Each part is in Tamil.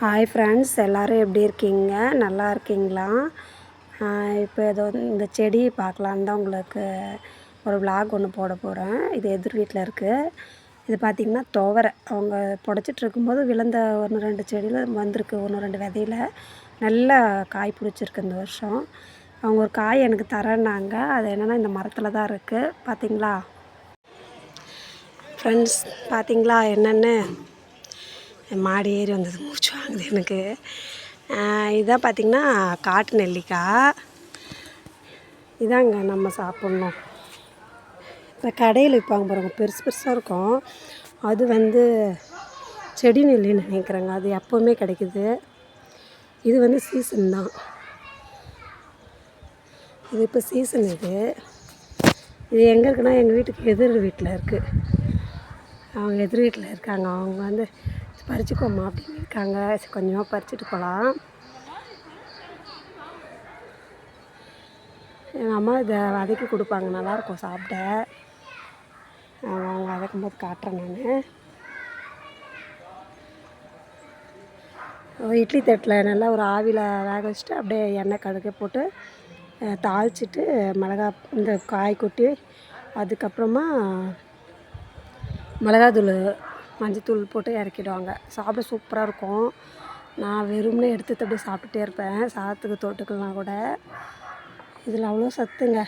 ஹாய் ஃப்ரெண்ட்ஸ் எல்லோரும் எப்படி இருக்கீங்க? நல்லா இருக்கீங்களா? இப்போ ஏதோ இந்த செடி பார்க்கலான்னு தான் உங்களுக்கு ஒரு விளாக் ஒன்று போட போகிறேன் இது எதிர் வீட்டில் இருக்குது இது பார்த்திங்கன்னா துவரை. அவங்க புடச்சிட்டு இருக்கும்போது விழுந்த ஒன்று ரெண்டு செடியில் வந்திருக்கு. ஒன்று ரெண்டு விதையில். நல்லா காய் பிடிச்சிருக்கு இந்த வருஷம். அவங்க ஒரு காய் எனக்கு தரேன்னாங்க. அது என்னென்னா இந்த மரத்தில் தான் இருக்குது பார்த்தீங்களா ஃப்ரெண்ட்ஸ் பார்த்தீங்களா என்னென்னு? மாடி ஏறி வந்தது. மூச்சு வாங்குது எனக்கு. இதான் பார்த்திங்கன்னா காட்டு நெல்லிக்காய். இதாங்க நம்ம சாப்பிட்ணும். இந்த கடையில் விற்பாங்க பாருங்க பெருசு பெருசாக இருக்கும். அது வந்து செடி நெல்லின்னு நினைக்கிறேங்க. அது எப்போவுமே கிடைக்குது. இது வந்து சீசன் தான். இது இப்போ சீசன் இது. இது எங்கே இருக்குன்னா எங்கள் வீட்டுக்கு எதிர் வீட்டில் இருக்குது அவங்க எதிர் வீட்டில் இருக்காங்க. அவங்க வந்து பறிச்சுக்கோமா அப்படின்னு இருக்காங்க. சரி கொஞ்சமாக பறிச்சுட்டு போகலாம் எங்கள் அம்மா இதை வதக்கி கொடுப்பாங்க. நல்லாயிருக்கும் சாப்பிட. அவங்க வதக்கும் போது காட்டுறேன் நான். இட்லி தட்டில் நல்லா ஒரு ஆவியில் வேக வச்சுட்டு அப்படியே எண்ணெய் கடுகு போட்டு தாளிச்சிட்டு மிளகா இந்த காய் கொட்டி அதுக்கப்புறமா மிளகாத்தூள் மஞ்சத்தூள் போட்டு இறக்கிடுவாங்க. சாப்பிட சூப்பராக இருக்கும். நான் வெறும்னே எடுத்து அப்படியே சாப்பிட்டுட்டே இருப்பேன். சாதத்துக்கு தொட்டுக்கலாம் கூட. இதில் அவ்வளோ சத்துங்க.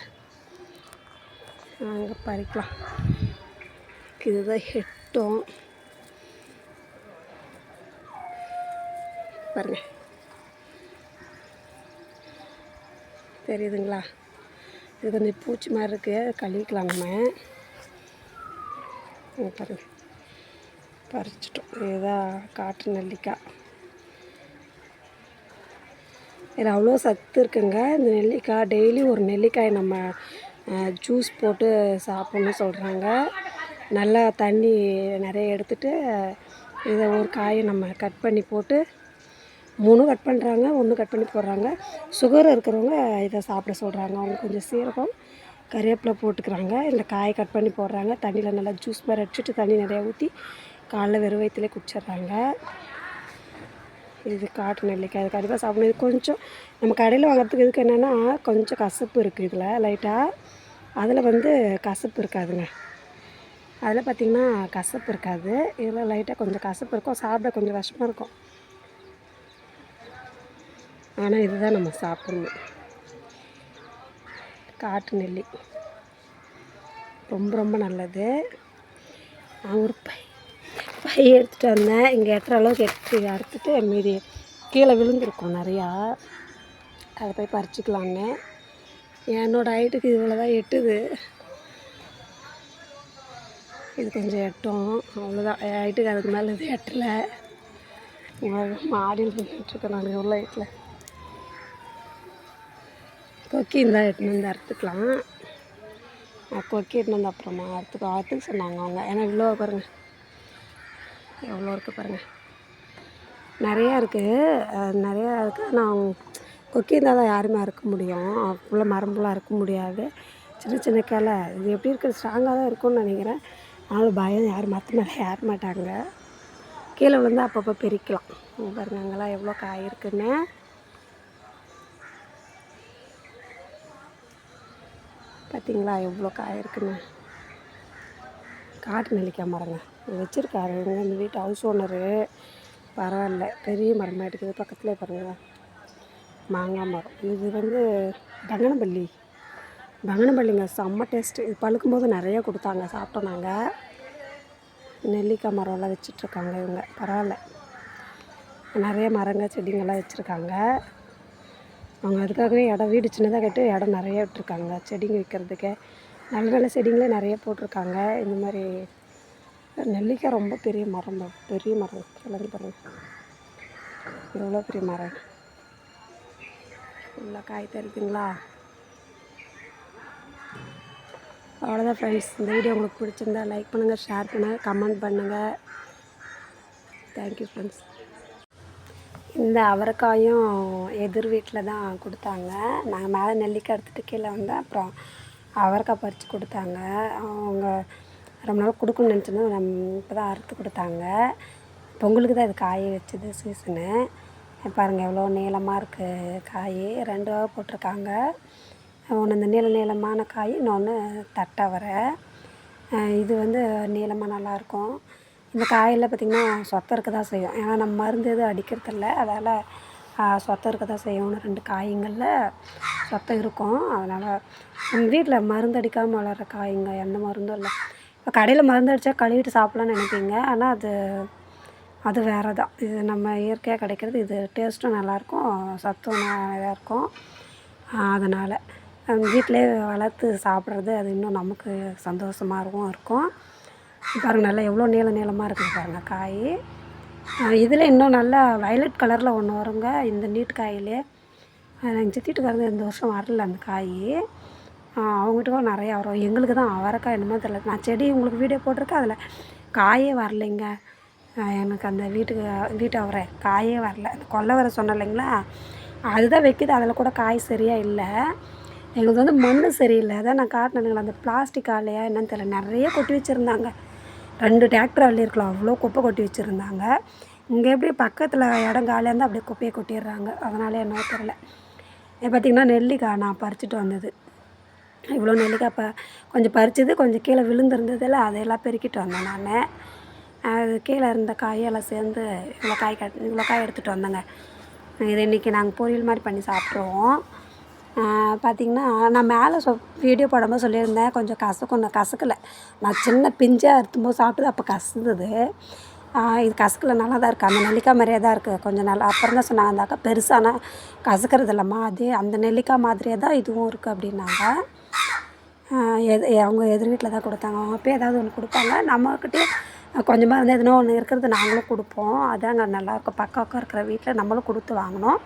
அங்கே பறிக்கலாம். இதுதான் ஹெட்டும். பாருங்க. தெரியுதுங்களா? இது கொஞ்சம் பூச்சி மாதிரி இருக்குது கழுவிக்கலாம் நம்ம. இங்க பாருங்க. பறிச்சிட்டோம். இதுதான் காட்டு நெல்லிக்காய் இதில் அவ்வளோ சத்து இருக்குங்க. இந்த நெல்லிக்காய் டெய்லி ஒரு நெல்லிக்காய் நம்ம ஜூஸ் போட்டு சாப்பிட்ணுன்னு சொல்கிறாங்க நல்லா தண்ணி நிறைய எடுத்துட்டு இதை ஒரு காயை நம்ம கட் பண்ணி போட்டு மூணும் கட் பண்ணுறாங்க ஒன்று கட் பண்ணி போடுறாங்க. சுகர் இருக்கிறவங்க இதை சாப்பிட சொல்கிறாங்க அவங்க கொஞ்சம் சீரகம் கறிவேப்பிலை போட்டுக்கிறாங்க. இந்த காயை கட் பண்ணி போடுறாங்க. தண்ணியில் நல்லா ஜூஸ் மாதிரி அடிச்சுட்டு தண்ணி நிறையா ஊற்றி காலைல வெறும் வயிற்றுலேயே குடிச்சிடுறாங்க இது காட்டு நெல்லிக்காய் இது கண்டிப்பாக சாப்பிடணும். இது கொஞ்சம் நம்ம கடையில் வாங்குறதுக்கு இதுக்கு என்னென்னா கொஞ்சம் கசப்பு இருக்குது இதில் லைட்டாக அதில் வந்து கசப்பு இருக்காதுங்க. அதில் பார்த்திங்கன்னா கசப்பு இருக்காது. இதில் லைட்டாக கொஞ்சம் கசப்பு இருக்கும். சாப்பிட கொஞ்சம் கஷ்டமாக இருக்கும். ஆனால் இதுதான் நம்ம சாப்பிட்ணும். காட்டு நெல்லி. ரொம்ப ரொம்ப நல்லது. ஒரு பை பை எடுத்துகிட்டு வந்தேன். இங்கே எட்டுற அளவுக்கு எடுத்து அறுத்துட்டு மீதி கீழே விழுந்திருக்கும் நிறையா. அதை போய் பறிச்சுக்கலான்னு. என்னோடய ஹைட்டுக்கு இவ்வளோ தான் எட்டுது. இது கொஞ்சம் எட்டும். அவ்வளோதான் என் ஹைட்டுக்கு அதுக்கு மேலே இது எட்டலை. மாடியில் நின்றுட்டுருக்கேன் நான் உள்ள ஹைட்டில் கொக்கி இருந்தால் எட்டுன்னு வந்து அறுத்துக்கலாம். நான் கொக்கி எட்டுன்னு வந்து அப்புறமா அறுத்துக்கோ அறுத்துக்க சொன்னாங்க அவங்க. ஏன்னா இவ்வளோ பாருங்கள் எவ்வளோ இருக்குது பாருங்கள் நிறையா இருக்குது நிறையா இருக்குது ஆனால் கொக்கி இருந்தால் தான் யாருமே அறுக்க முடியும். அவ்வளோ மரம்புலாம் அறுக்க முடியாது. சின்ன சின்ன கிளை. இது எப்படி இருக்குது? ஸ்ட்ராங்காக தான் இருக்கும்னு நினைக்கிறேன். அதனால் பயம் யாரும் மற்ற மேலே ஏற மாட்டாங்க. கீழே விழுந்து அப்பப்போ பிரிக்கலாம். பாருங்க அங்கெல்லாம் எவ்வளோ காய் இருக்குன்னு. பார்த்தீங்களா எவ்வளோ காய் இருக்குன்னு. காட்டு நெல்லிக்காய் மரங்க. இது வச்சுருக்காரு. இந்த வீட்டு ஹவுஸ் ஓனரு பரவாயில்ல. பெரிய மரமாக இருக்குது பக்கத்துலேயே பாருங்கள் மாங்காய் மரம். இது வந்து பங்கனப்பள்ளி பங்கனப்பள்ளிங்க செம்ம டேஸ்ட்டு இது பழுக்கும் போது நிறைய கொடுத்தாங்க. சாப்பிட்டோம் நாங்கள் நெல்லிக்காய் மரம்லாம் வச்சிட்ருக்காங்க இவங்க. பரவாயில்ல. நிறைய மரங்க செடிங்கள்லாம் வச்சுருக்காங்க. அவங்க அதுக்காகவே இடம் வீடு சின்னதாக கட்டி இடம் நிறைய விட்டுருக்காங்க. செடிங்க வைக்கிறதுக்கு. நல்ல நல்ல செடிங்களே நிறைய போட்டிருக்காங்க. இந்த மாதிரி நெல்லிக்காய் ரொம்ப பெரிய மரம் தான். பெரிய மரம் கிழங்கு பாருங்க எவ்வளோ பெரிய மரம்? ஃபுல்லாக காய் தருதுங்களா அவ்வளோதான் ஃப்ரெண்ட்ஸ் இந்த வீடியோ உங்களுக்கு பிடிச்சிருந்தா லைக் பண்ணுங்கள் ஷேர் பண்ணுங்கள் கமெண்ட் பண்ணுங்கள் தேங்க்யூ ஃப்ரெண்ட்ஸ் இந்த அவரைக்காயும் எதிர் வீட்டில் தான் கொடுத்தாங்க. நாங்கள் மேலே நெல்லிக்காய் எடுத்துகிட்டு கீழே வந்தேன். அப்புறம் அவரைக்காய் பறித்து கொடுத்தாங்க. அவங்க ரொம்ப நாள் கொடுக்கணும்னு நினச்சிருந்தோம் நம் இப்போ தான் அறுத்து கொடுத்தாங்க. பொங்கலுக்கு தான் இது காய வச்சது சீசனு பாருங்கள் எவ்வளோ நீளமாக இருக்குது காய். ரெண்டு வகை போட்டிருக்காங்க. ஒன்று இந்த நீள நீளமான காய் இன்னொன்று தட்டவரை அஹ் இது வந்து நீளமாக நல்லாயிருக்கும் இந்த காயில் பார்த்திங்கன்னா சொத்தை இருக்க தான் செய்யும். ஏன்னா நம்ம மருந்து எதுவும் அடிக்கிறதில்ல அதால் சொத்தை இருக்க தான் செய்யும். ஒன்று ரெண்டு காய்ங்களில் சொத்தை இருக்கும். அதனால் நம்ம வீட்டில் மருந்து அடிக்காமல் வளர்கிற காய்ங்க எந்த மருந்தும் இல்லை. இப்போ கடையில் மருந்து அடித்தா கழுவிட்டு சாப்பிட்லான்னு நினைப்பீங்க. ஆனால் அது அது வேறு தான் இது நம்ம இயற்கையாக கிடைக்கிறது. இது டேஸ்ட்டும் நல்லாயிருக்கும். சத்தும் இதாக இருக்கும். அதனால் வீட்டிலே வளர்த்து சாப்பிட்றது அது இன்னும் நமக்கு சந்தோஷமாகவும் இருக்கும் பாருங்கள் நல்லா எவ்வளோ நீள நீளமாக இருக்குது பாருங்கள் காய். இதில் இன்னும் நல்லா வயலட் கலரில் ஒன்று வருங்க. இந்த நீட் காயிலே. எங்கள் சித்திட்டுக்காரங்க இந்த வருஷம் வரல அந்த காய். அவங்ககிட்ட கூட நிறையா வரும். எங்களுக்கு தான். அவரைக்காய் என்னமோ தெரியல. நான் செடி உங்களுக்கு வீடியோ போட்டிருக்கேன். அதில் காயே வரலைங்க. எனக்கு அந்த வீட்டுக்கு வீட்டு அவரை காயே வரல. அந்த கொல்லை வர சொன்னேன் இல்லைங்களா? அதுதான் வைக்கிது. அதில் கூட காய் சரியாக இல்லை. எங்களுக்கு வந்து மண் சரியில்லை. அதான் நான் காட்டினேனுங்களா அந்த பிளாஸ்டிக் ஆலையா என்னன்னு தெரியல. நிறைய கொட்டி வச்சுருந்தாங்க. ரெண்டு டிராக்டர் அள்ளியிருக்கலாம் அவ்வளோ குப்பை கொட்டி வச்சுருந்தாங்க. இங்கே எப்படி பக்கத்தில் இடம் காலியாக இருந்தால் அப்படியே குப்பையை கொட்டிடுறாங்க. அதனாலே என்ன தெரில பார்த்திங்கன்னா நெல்லிக்காய் நான் பறிச்சுட்டு வந்தது. இவ்வளோ நெல்லிக்காய் ப கொஞ்சம் பறிச்சது கொஞ்சம் கீழே விழுந்திருந்ததில் அதையெல்லாம் பெருக்கிட்டு வந்தேன் நான். அது கீழே இருந்த காயெல்லாம் சேர்ந்து இவ்வளோ காய் கட் இவ்வளோ காய் எடுத்துகிட்டு வந்தேங்க. இது இன்றைக்கி நாங்கள் பொரியல் மாதிரி பண்ணி சாப்பிட்ருவோம். பார்த்திங்கன்னா நான் மேலே சொ வீடியோ போடும்போது சொல்லியிருந்தேன் கொஞ்சம் கசக்கணும் கசக்கலை. நான் சின்ன பிஞ்சாக அறுத்தும்போது சாப்பிட்டது அப்போ கசந்தது. இது கசக்கல நல்லா தான் இருக்குது அந்த நெல்லிக்காய் மாதிரியே தான் இருக்குது கொஞ்சம் நல்லா அப்புறம் தான் சொன்னாங்க அந்த அக்கா பெருசானா கசக்கிறது இல்லைம்மா அதே அந்த நெல்லிக்காய் மாதிரியே தான் இதுவும் இருக்குது அப்படின்னாங்க. எது அவங்க எதிர் வீட்டில் தான் கொடுத்தாங்க. அவங்க போய் ஏதாவது ஒன்று கொடுப்பாங்க. நம்மக்கிட்டே கொஞ்சமாக வந்து எதுனா ஒன்று இருக்கிறது நாங்களும் கொடுப்போம். அதாங்க நல்லாயிருக்கும் பக்கம் பக்கம் இருக்கிற வீட்டில் நம்மளும் கொடுத்து வாங்கினோம்